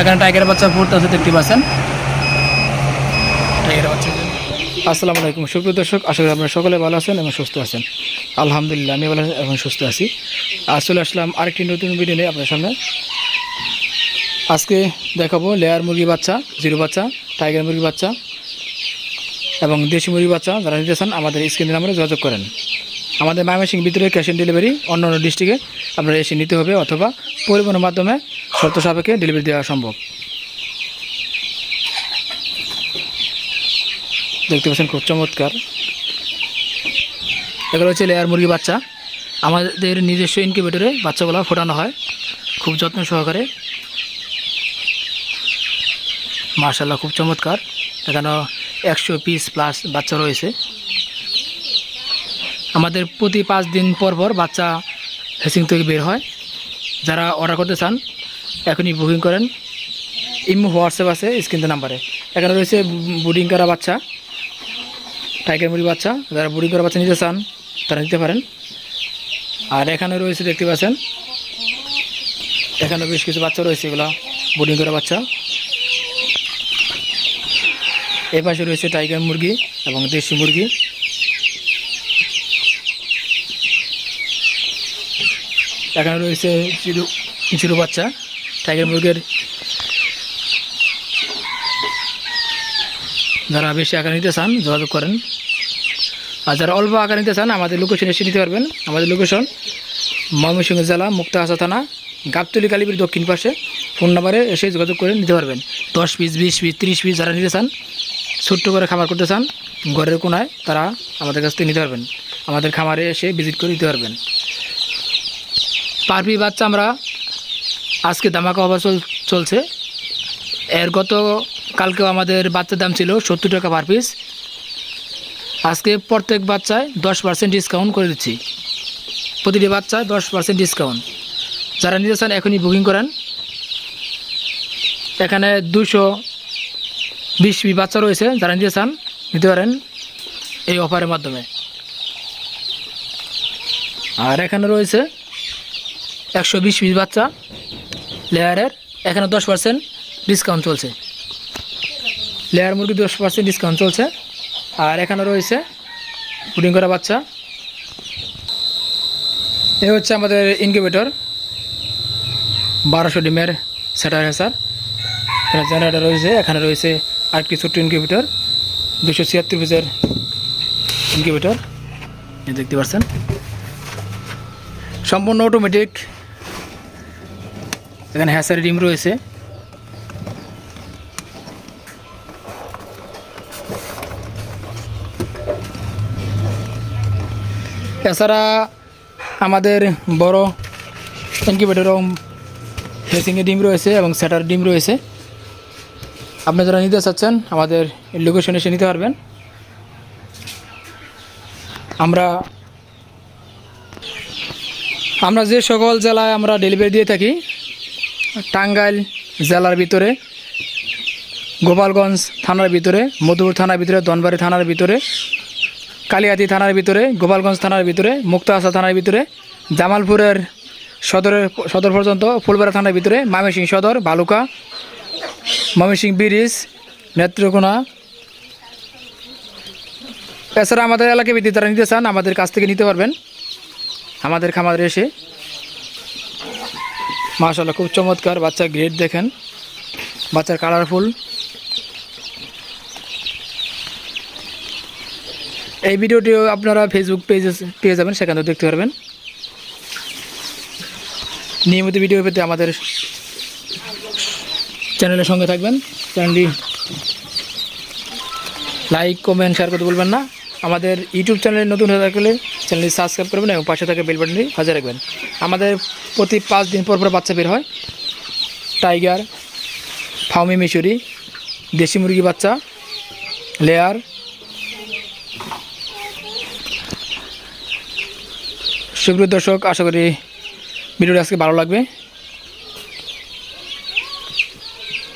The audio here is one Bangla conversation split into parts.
এখানে টাইগার বাচ্চা ফুটতে আছে, দেখতে পাচ্ছেন। টাইগার বাচ্চা আসসালামু আলাইকুম। সুপ্রিয় দর্শক, আশা করি আপনারা সকলে ভালো আছেন এবং সুস্থ আছেন। আলহামদুলিল্লাহ, আমি ভালো এবং সুস্থ আছি। আজ চলে আসলাম আরেকটি নতুন ভিডিও নিয়ে আপনার সামনে। আজকে দেখাবো লেয়ার মুরগি বাচ্চা, জিরো বাচ্চা, টাইগার মুরগি বাচ্চা এবং দেশি মুরগি বাচ্চা। যারা নিতে চান, আমাদের স্ক্রিনের নাম্বারে যোগাযোগ করেন। আমাদের ময়মনসিংহ ভিতরে ক্যাশ অন ডেলিভারি অন্য অন্য ডিস্ট্রিক্টে আপনারা এসে নিতে হবে অথবা পরিবহনের মাধ্যমে শর্ত সাপেক্ষে ডেলিভারি দেওয়া সম্ভব। দেখতে পাচ্ছেন খুব চমৎকার। এগুলো হচ্ছে লেয়ার মুরগি বাচ্চা। আমাদের নিজস্ব ইনকিউবেটরে বাচ্চাগুলো ফোটানো হয়। খুব যত্ন সহকারে। মার্শাল্লাহ খুব চমৎকার। এখানে একশো পিস প্লাস বাচ্চা রয়েছে। আমাদের প্রতি পাঁচ দিন পর পর বাচ্চা হেসিং থেকে বের হয়। যারা অর্ডার করতে চান, এখনই বুকিং করেন। ইমো, হোয়াটসঅ্যাপ আছে স্ক্রিনের নাম্বারে। এখানে রয়েছে বুডিং করা বাচ্চা টাইগার মুরগি বাচ্চা। যারা বুডিং করা বাচ্চা নিতে চান, তারা নিতে পারেন। আর এখানে রয়েছে, দেখতে পাচ্ছেন, এখানে বেশ কিছু বাচ্চা রয়েছে এগুলো বুডিং করা বাচ্চা। এ পাশে রয়েছে টাইগার মুরগি এবং দেশি মুরগি। এখানে রয়েছে চিরু চিরু বাচ্চা। টাইগার মুরগির যারা বেশি আকার নিতে চান, যোগাযোগ করেন। আর যারা অল্প আকার নিতে চান, আমাদের লোকেশন এসে নিতে পারবেন। আমাদের লোকেশন ময়মনসিংহ জেলা মুক্তা মুক্তাহাসা থানা, গাবতলি কালীপুর দক্ষিণ পাশে। ফোন নাম্বারে এসে যোগাযোগ করে নিতে পারবেন। দশ পিস, বিশ পিস, তিরিশ পিস যারা নিতে চান, ছোট্ট করে খামার করতে চান, ঘরের কোনায় তারা আমাদের কাছ থেকে নিতে পারবেন। আমাদের খামারে এসে ভিজিট করে নিতে পারবেন। পারপি বাচ্চা আমরা আজকে দামাকা চল চলছে। এর গত কালকেও আমাদের বাচ্চার দাম ছিল সত্তর টাকা পার পিস আজকে প্রত্যেক বাচ্চায় দশ পার্সেন্ট ডিসকাউন্ট করে দিচ্ছি। প্রতিটি বাচ্চায় দশ পার্সেন্ট ডিসকাউন্ট যারা নিতে চান এখনই বুকিং করেন। এখানে দুশো বিশ বাচ্চা রয়েছে, যারা নিতে চান নিতে পারেন এই অফারের মাধ্যমে। আর এখানে রয়েছে একশো বিশ পিস বাচ্চা লেয়ারের এখানে দশ পার্সেন্ট ডিসকাউন্ট চলছে। লেয়ার মুরগি দশ পার্সেন্ট ডিসকাউন্ট চলছে। আর এখানে রয়েছে পুডিং করা বাচ্চা। এ হচ্ছে আমাদের ইনকিউবেটর বারোশো ডিমের হেসার। এখানে জেনারেটর রয়েছে, এখানে রয়েছে আরেকটি ছোট্ট ইনকিউবেটর দুশো ছিয়াত্তর পিসের ইনকিউবেটর দেখতে পাচ্ছেন। সম্পূর্ণ অটোমেটিক এখানে হ্যাসারি ডিম রয়েছে। এছাড়া আমাদের বড় ইনকিউবেটরও ফেসিংয়ে ডিম রয়েছে এবং স্যাটার ডিম রয়েছে। আপনি যারা নিতে চাচ্ছেন, আমাদের লোকেশনে এসে নিতে পারবেন। আমরা আমরা যে সকল জেলায় আমরা ডেলিভারি দিয়ে থাকি টাঙ্গাইল জেলার ভিতরে, গোপালগঞ্জ থানার ভিতরে, মধুপুর থানার ভিতরে ধনবাড়ি থানার ভিতরে, কালিয়াতি থানার ভিতরে, গোপালগঞ্জ থানার ভিতরে, মুক্তাহাসা থানার ভিতরে, জামালপুরের সদরের সদর পর্যন্ত, ফুলবাড়া থানার ভিতরে ময়মনসিং সদর, বালুকা ময়মনসিং ব্রিজ, নেত্রকোনা। এছাড়া আমাদের এলাকা ভিত্তিক তারা নিতে চান, আমাদের কাছ থেকে নিতে পারবেন। আমাদের খামারে এসে মাশাল্লাহ খুব চমৎকার বাচ্চা গ্রেড দেখেন। বাচ্চার কালারফুল এই ভিডিওটিও আপনারা ফেসবুক পেজে পেয়ে যাবেন সেখানেও দেখতে পারবেন। নিয়মিত ভিডিও পেতে আমাদের চ্যানেলের সঙ্গে থাকবেন। চ্যানেলটি লাইক কমেন্ট শেয়ার করতে বলবেন না। আমাদের ইউটিউব চ্যানেলে নতুন হয়ে থাকলে চ্যানেলটি সাবস্ক্রাইব করবেন এবং পাশে থাকা বেল বাটনটি হাজার রাখবেন। আমাদের প্রতি পাঁচ দিন পর পর বাচ্চা বের হয়। টাইগার ফাউমি মিশরি দেশি মুরগি বাচ্চা লেয়ার সুপ্রিয় দর্শক, আশা করি ভিডিওটা আজকে ভালো লাগবে।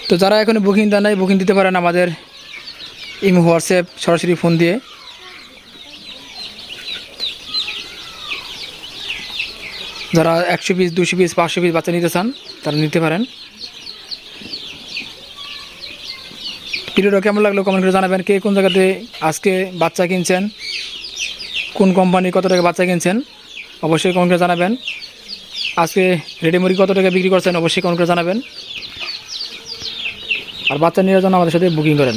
তো যারা এখন বুকিং দেন নাই বুকিং দিতে পারেন আমাদের ইমো, হোয়াটসঅ্যাপ, সরাসরি ফোন দিয়ে। যারা একশো পিস দুশো পিস পাঁচশো পিস বাচ্চা নিতে চান, তারা নিতে পারেন। ভিডিওটা কেমন লাগল কমেন্ট করে জানাবেন, কে কোন জায়গাতে আজকে বাচ্চা কিনছেন, কোন কোম্পানি কত টাকা বাচ্চা কিনছেন, অবশ্যই কমেন্ট করে জানাবেন। আজকে রেডি কত টাকা বিক্রি করছেন, অবশ্যই কমেন্ট করে জানাবেন। আর বাচ্চা নেওয়ার জন্য আমাদের সাথে বুকিং করেন।